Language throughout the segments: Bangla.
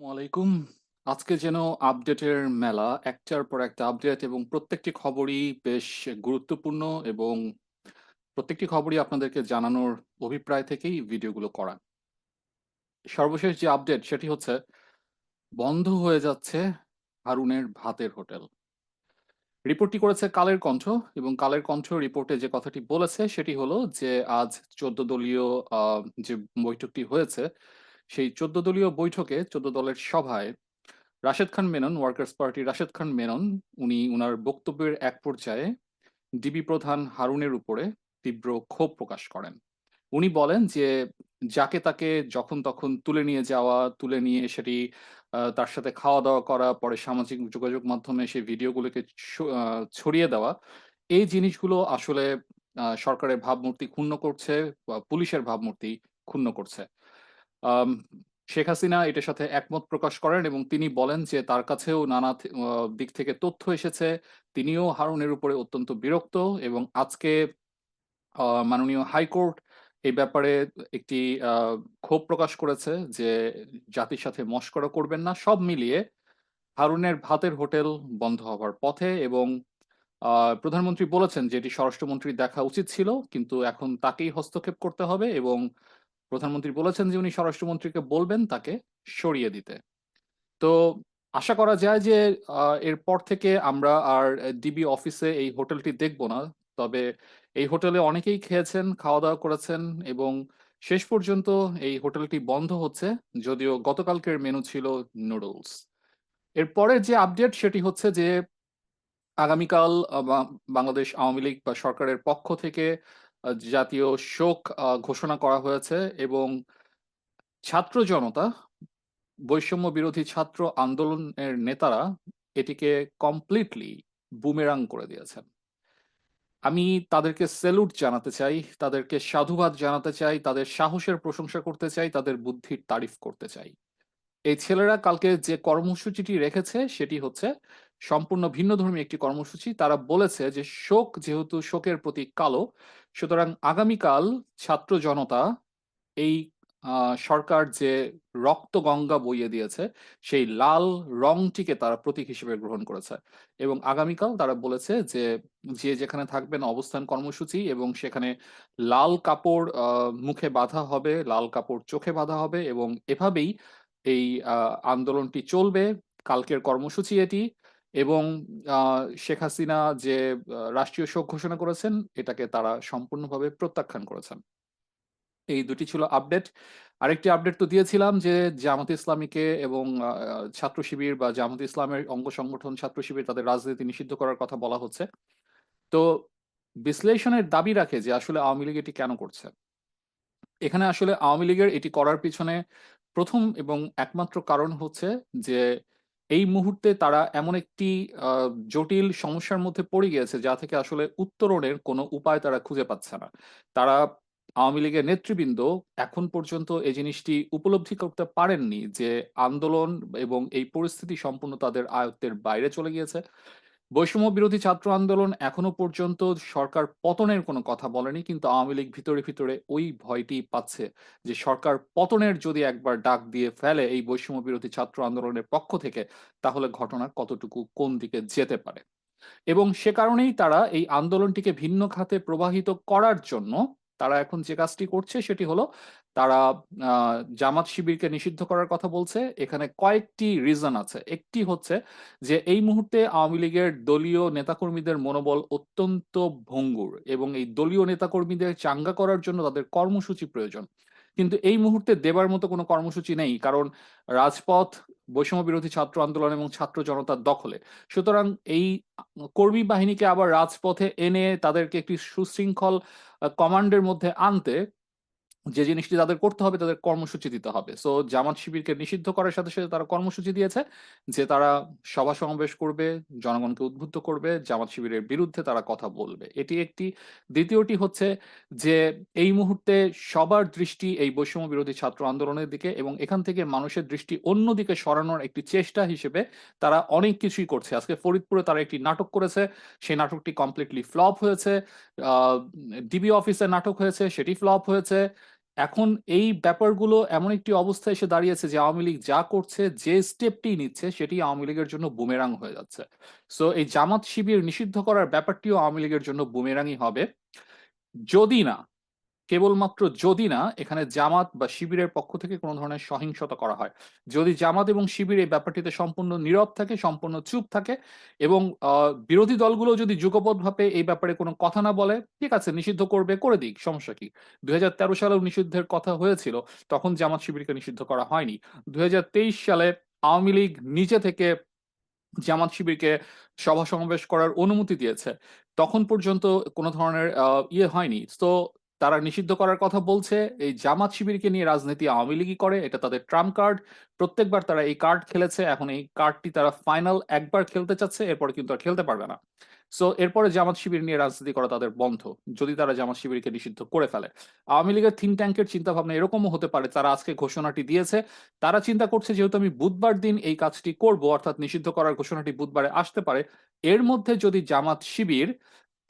ওয়ালাইকুম আজকে যেন আপডেটের মেলা, একটার পর একটা আপডেট এবং প্রত্যেকটি খবরই বেশ গুরুত্বপূর্ণ এবং প্রত্যেকটি খবরই আপনাদেরকে জানানোর অভিপ্রায় থেকেই ভিডিওগুলো করা। সর্বশেষ যে আপডেট, সেটি হচ্ছে বন্ধ হয়ে যাচ্ছে হারুনের ভাতের হোটেল। রিপোর্টটি করেছে কালের কণ্ঠ এবং কালের কণ্ঠ রিপোর্টে যে কথাটি বলেছে, সেটি হলো যে আজ চোদ্দ দলীয় যে বৈঠকটি হয়েছে সেই চোদ্দ দলীয় বৈঠকে চোদ্দ দলের সভায় রাশেদ খান মেনন, ওয়ার্কার্স পার্টি রাশেদ খান মেনন, উনি উনার বক্তব্যের এক পর্যায়ে ডিবি প্রধান হারুনের উপরে তীব্র ক্ষোভ প্রকাশ করেন। উনি বলেন যে, যাকে তাকে যখন তখন তুলে নিয়ে যাওয়া, তুলে নিয়ে সেটি তার সাথে খাওয়া দাওয়া করা, পরে সামাজিক যোগাযোগ মাধ্যমে সেই ভিডিওগুলোকে ছড়িয়ে দেওয়া, এই জিনিসগুলো আসলে সরকারের ভাবমূর্তি ক্ষুণ্ণ করছে বা পুলিশের ভাবমূর্তি ক্ষুণ্ণ করছে। শেখ হাসিনা এটার সাথে একমত প্রকাশ করেন এবং তিনি বলেন যে তার কাছেও নানা দিক থেকে তথ্য এসেছে। তিনিও হারুনের উপরে অত্যন্ত বিরক্ত এবং আজকে মাননীয় হাইকোর্ট এই ব্যাপারে একটি ক্ষোভ প্রকাশ করেছে যে জাতির সাথে মশকরা করবেন না। সব মিলিয়ে হারুনের ভাতের হোটেল বন্ধ হওয়ার পথে এবং প্রধানমন্ত্রী বলেছেন যে এটি স্বরাষ্ট্রমন্ত্রীর দেখা উচিত ছিল, কিন্তু এখন তাকেই হস্তক্ষেপ করতে হবে এবং প্রধানমন্ত্রী বলেছেন যে উনি স্বরাষ্ট্রমন্ত্রীকে বলবেন তাকে সরিয়ে দিতে। তো আশা করা যায় যে এরপর থেকে আমরা আর ডিবি অফিসে এই হোটেলটি দেখব না। তবে এই হোটেলে অনেকেই খেয়েছেন খাওয়া দাওয়া করেছেন এবং শেষ পর্যন্ত এই হোটেলটি বন্ধ হচ্ছে, যদিও গতকালকের মেনু ছিল নুডলস। এরপরের যে আপডেট সেটি হচ্ছে যে, আগামীকাল বাংলাদেশ আওয়ামী লীগ বা সরকারের পক্ষ থেকে জাতীয় শোক ঘোষণা করা হয়েছে এবং ছাত্র জনতা, বৈষম্য বিরোধী ছাত্র আন্দোলনের নেতারা এটিকে কমপ্লিটলি বুমেরাং করে দিয়েছেন। আমি তাদেরকে সেলুট জানাতে চাই, তাদেরকে সাধুবাদ জানাতে চাই, তাদের সাহসের প্রশংসা করতে চাই, তাদের বুদ্ধির তারিফ করতে চাই। এই ছেলেরা কালকে যে কর্মসূচিটি রেখেছে সেটি হচ্ছে সম্পূর্ণ ভিন্নধর্মী একটি কর্মসূচি। তারা বলেছে যে শোক যেহেতু শোকের প্রতীক কালো, সুতরাং আগামীকাল ছাত্র জনতা এই সরকার যে রক্ত গঙ্গা বইয়ে দিয়েছে, সেই লাল রংটিকে তারা প্রতীক হিসেবে গ্রহণ করেছে। এবং আগামীকাল তারা বলেছে যে যে যেখানে থাকবেন অবস্থান কর্মসূচি এবং সেখানে লাল কাপড় মুখে বাঁধা হবে, লাল কাপড় চোখে বাঁধা হবে এবং এভাবেই এই আন্দোলনটি চলবে। কালকের কর্মসূচি এটি। এবং শেখ হাসিনা যে রাষ্ট্রীয় শোক ঘোষণা করেছেন, এটাকে তারা সম্পূর্ণভাবে প্রত্যাখ্যান করেছেন। এই দুটি ছিল আপডেট। আরেকটি আপডেট তো দিয়েছিলাম যে, জামাত ইসলামীকে এবং ছাত্র শিবির বা জামাত ইসলামের অঙ্গ সংগঠন ছাত্র শিবির তাদের রাজনীতি নিষিদ্ধ করার কথা বলা হচ্ছে। তো বিশ্লেষণের দাবি রাখে যে, আসলে আওয়ামী লীগ এটি কেন করছে? এখানে আসলে আওয়ামী লীগের এটি করার পিছনে প্রথম এবং একমাত্র কারণ হচ্ছে যে এই মুহূর্তে তারা এমন একটি জটিল সমস্যার মধ্যে পড়ে গিয়েছে যা থেকে আসলে উত্তরণের কোনো উপায় তারা খুঁজে পাচ্ছে না। তারা আওয়ামী লীগের নেতৃবৃন্দ এখন পর্যন্ত এই জিনিসটি উপলব্ধি করতে পারেননি যে আন্দোলন এবং এই পরিস্থিতি সম্পূর্ণ তাদের আয়ত্তের বাইরে চলে গিয়েছে। বৈষম্য বিরোধী ছাত্র আন্দোলন এখনও পর্যন্ত সরকার পতনের কোনো কথা বলেনি, কিন্তু আওয়ামী লীগ ভিতরে ভিতরে ওই ভয়টি পাচ্ছে যে সরকার পতনের যদি একবার ডাক দিয়ে ফেলে এই বৈষম্য বিরোধী ছাত্র আন্দোলনের পক্ষ থেকে, তাহলে ঘটনা কতটুকু কোন দিকে যেতে পারে? এবং সে কারণেই তারা এই আন্দোলনটিকে ভিন্ন খাতে প্রবাহিত করার জন্য তারা এখন যে কাজটি করছে সেটি হলো তারা জামাত শিবিরকে নিষিদ্ধ করার কথা বলছে। এখানে কয়েকটি রিজন আছে। একটি হচ্ছে যে এই মুহূর্তে আওয়ামী লীগের দলীয় নেতাকর্মীদের মনোবল অত্যন্ত ভঙ্গুর এবং এই দলীয় নেতাকর্মীদের চাঙ্গা করার জন্য তাদের কর্মসূচি প্রয়োজন। কিন্তু এই মুহূর্তে দেবার মতো কোনো কর্মসূচি নেই, কারণ রাজপথ, বৈষম্য বিরোধী ছাত্র আন্দোলন এবং ছাত্র জনতার দখলে। সুতরাং এই কর্মী বাহিনীকে আবার রাজপথে এনে তাদেরকে একটি সুশৃঙ্খল কমান্ডের মধ্যে আনতে যে জিনিসটি তাদের করতে হবে, তাদের কর্মসূচি দিতে হবে। সো জামাত শিবিরকে নিষিদ্ধ করার সাথে সাথে তারা কর্মসূচি দিয়েছে যে তারা সভা সমাবেশ করবে, জনগণকে উদ্বুদ্ধ করবে, জামাত শিবিরের বিরুদ্ধে তারা কথা বলবে। এটি একটি। দ্বিতীয়টি হচ্ছে যে এই মুহূর্তে সবার দৃষ্টি এই বৈষম্য বিরোধী ছাত্র আন্দোলনের দিকে এবং এখান থেকে মানুষের দৃষ্টি অন্যদিকে সরানোর একটি চেষ্টা হিসেবে তারা অনেক কিছুই করছে। আজকে ফরিদপুরে তারা একটি নাটক করেছে, সেই নাটকটি কমপ্লিটলি ফ্লপ হয়েছে। ডিবি অফিসে নাটক হয়েছে, সেটি ফ্লপ হয়েছে। এখন এই ব্যাপারগুলো এমন একটি অবস্থায় এসে দাঁড়িয়েছে যে আওয়ামী লীগ যা করছে, যে স্টেপটি নিচ্ছে সেটি আওয়ামী লীগের জন্য বুমেরাং হয়ে যাচ্ছে। সো এই জামাত শিবির নিষিদ্ধ করার ব্যাপারটিও আওয়ামী লীগের জন্য বুমেরাংই হবে। যদি না কেবলমাত্র যদি না এখানে জামাত বা শিবিরের পক্ষ থেকে কোনো ধরনের সহিংসতা করা হয়। যদি জামাত এবং শিবির এই ব্যাপারটিতে সম্পূর্ণ নীরব থাকে, সম্পূর্ণ চুপ থাকে এবং বিরোধী দলগুলো যদি যুগপৎভাবে এই ব্যাপারে কোনো কথা না বলে, ঠিক আছে নিষিদ্ধ করবে, করে দিক, সমস্যা কি? ২০১৩ সালেও নিষিদ্ধের কথা হয়েছিল। তখন জামাত শিবিরকে নিষিদ্ধ করা হয়নি। ২০২৩ সালে আওয়ামী লীগ নিজে থেকে জামাত শিবিরকে সভা সমাবেশ করার অনুমতি দিয়েছে। তখন পর্যন্ত কোনো ধরনের ইয়ে হয়নি। সো তারা নিষিদ্ধ করার কথা বলছে। এই জামাত শিবিরকে নিয়ে রাজনীতি আওয়ামী লীগই করে। এটা তাদের ট্রাম্প কার্ড। প্রত্যেকবার তারা এই কার্ড খেলেছে। এখন এই কার্ডটি তারা ফাইনাল একবার খেলতে চাচ্ছে, এরপরে কিন্তু আর খেলতে পারবে না। সো এরপরে জামাত শিবির নিয়ে রাজনীতি করা তাদের বন্ধ। যদি তারা জামাত শিবিরকে নিষিদ্ধ করে ফেলে। আওয়ামী লীগের থিঙ্ক ট্যাঙ্কের চিন্তা ভাবনা এরকমও হতে পারে তারা আজকে ঘোষণাটি দিয়েছে। তারা চিন্তা করছে যেহেতু আমি বুধবার দিন এই কাজটি করব অর্থাৎ নিষিদ্ধ করার ঘোষণাটি বুধবারে আসতে পারে। এর মধ্যে যদি জামাত শিবির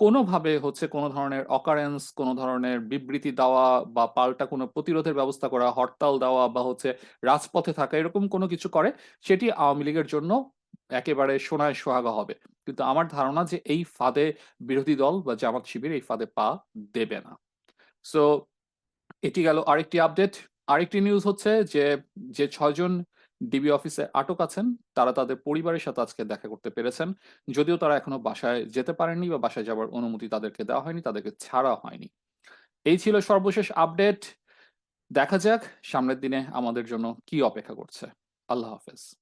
কোনোভাবে হচ্ছে কোনো ধরনের অকারেন্স, কোন ধরনের বিবৃতি দেওয়া বা পাল্টা কোনো প্রতিরোধের ব্যবস্থা করা, হরতাল দেওয়া বা হচ্ছে রাজপথে থাকা এরকম কোনো কিছু করে, সেটি আওয়ামী লীগের জন্য একেবারে সোনায় সোহাগা হবে। কিন্তু আমার ধারণা যে এই ফাঁদে বিরোধী দল বা জামাত শিবির এই ফাঁদে পা দেবে না। সো এটি গেল আরেকটি আপডেট। আরেকটি নিউজ হচ্ছে যে, যে ৬ জন ডিবি অফিসে আটক আছেন, তারা তাদের পরিবারের সাথে আজকে দেখা করতে পেরেছেন। যদিও তারা এখনও বাসায় যেতে পারেননি বা বাসায় যাওয়ার অনুমতি তাদেরকে দেওয়া হয়নি, তাদেরকে ছাড়া হয়নি। এই ছিল সর্বশেষ আপডেট। দেখা যাক সামনের দিনে আমাদের জন্য কি অপেক্ষা করছে। আল্লাহ হাফেজ।